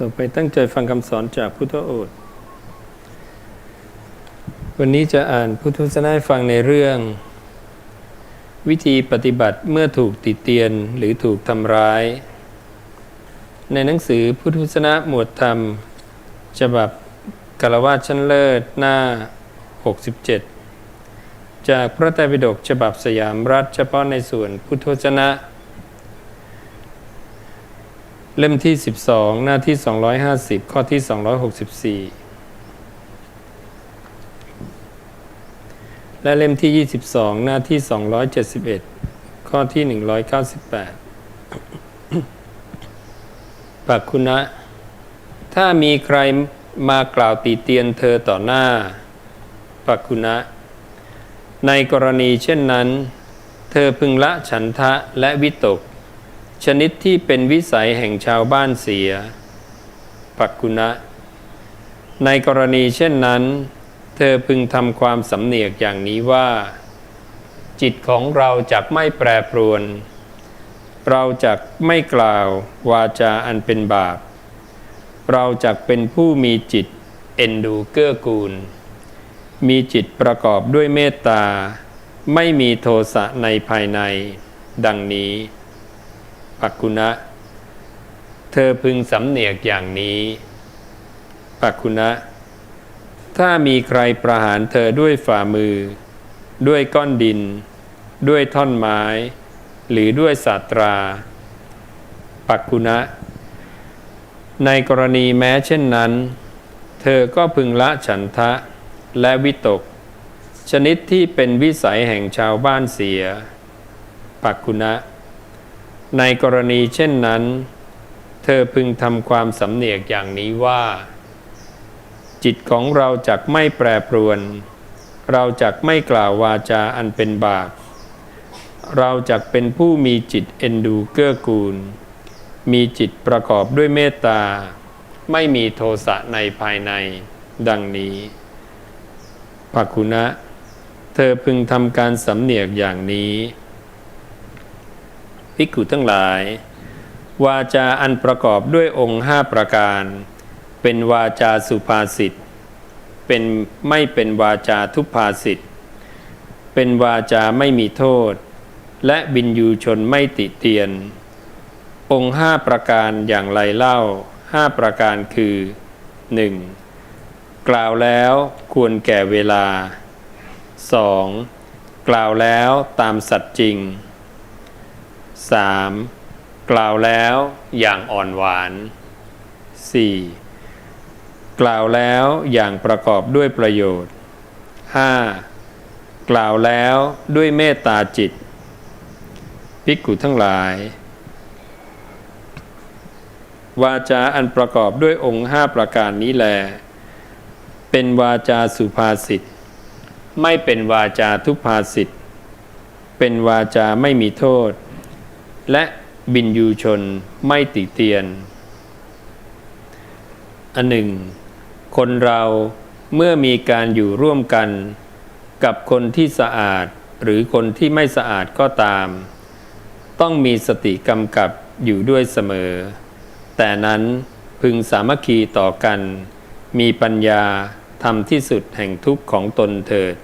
ต่อไปตั้งใจฟังคำสอนจากพุทธโอษฐ์วันนี้จะอ่านพุทธวจนะฟังในเรื่อง วิธีปฏิบัติเมื่อถูกติเตียนหรือถูกทำร้าย ในหนังสือพุทธวจนะหมวดธรรม ฉบับกาลวาชั้นเลิศหน้า 67 จากพระไตรปิฎกฉบับสยามรัฐเฉพาะในส่วนพุทธวจนะ เล่มที่ 12 หน้าที่ 250 ข้อที่ 264 และเล่มที่ 22 หน้าที่ 271 ข้อที่ 198ปักคุณะ ถ้ามีใครมากล่าวตีเตียนเธอต่อหน้าปักคุณะ ในกรณีเช่นนั้น เธอพึงละฉันทะและวิตก ชนิดที่เป็นวิสัยแห่งชาวบ้านเสีย ปักกุณะ ในกรณีเช่นนั้น เธอพึงทำความสำเนียกอย่างนี้ว่า จิตของเราจักไม่แปรปรวน เราจักไม่กล่าววาจาอันเป็นบาป เราจักเป็นผู้มีจิตเอ็นดูเกื้อกูล มีจิตประกอบด้วยเมตตา ไม่มีโทสะในภายใน ดังนี้ ปักกุณะ เธอพึงสำเนียกอย่างนี้ ปักกุณะ ถ้ามีใครประหารเธอด้วยฝ่ามือ ด้วยก้อนดิน ด้วยท่อนไม้ หรือด้วยสาตรา ปักกุณะ ในกรณีแม้เช่นนั้น เธอก็พึงละฉันทะและวิตก ชนิดที่เป็นวิสัยแห่งชาวบ้านเสีย ปักกุณะ ในกรณีเช่นนั้น เธอพึงทำความสำเนียกอย่างนี้ว่า จิตของเราจักไม่แปรปรวน เราจักไม่กล่าววาจาอันเป็นบาปเราจักเป็นผู้มีจิตเอ็นดูเกื้อกูล มีจิตประกอบด้วยเมตตา ไม่มีโทสะในภายใน ดังนี้ปักคุณะเธอพึงทำการสำเนียกอย่างนี้ ภิกขุทั้งหลาย วาจาอันประกอบด้วยองค์ห้าประการ เป็นวาจาสุภาษิตเป็นไม่เป็นวาจาทุพภาษิตเป็นวาจาไม่มีโทษ และบินยูชนไม่ติเตียน องค์ห้าประการอย่างไรเล่าห้าประการคือ 1. กล่าวแล้วควรแก่เวลา 2. กล่าวแล้วตามสัตย์จริง 3. กล่าวแล้วอย่างอ่อนหวาน 4. กล่าวแล้วอย่างประกอบด้วยประโยชน์ 5. กล่าวแล้วด้วยเมตตาจิต ภิกขุทั้งหลาย วาจาอันประกอบด้วยองค์ห้าประการนี้แล เป็นวาจาสุภาษิตไม่เป็นวาจาทุพภาษิตเป็นวาจาไม่มีโทษ และบินยูชนไม่ติเตียน อันหนึ่ง คนเราเมื่อมีการอยู่ร่วมกัน กับคนที่สะอาดหรือคนที่ไม่สะอาดก็ตาม ต้องมีสติกำกับอยู่ด้วยเสมอ แต่นั้นพึงสามัคคีต่อกัน มีปัญญาทำที่สุดแห่งทุกข์ของตนเถิด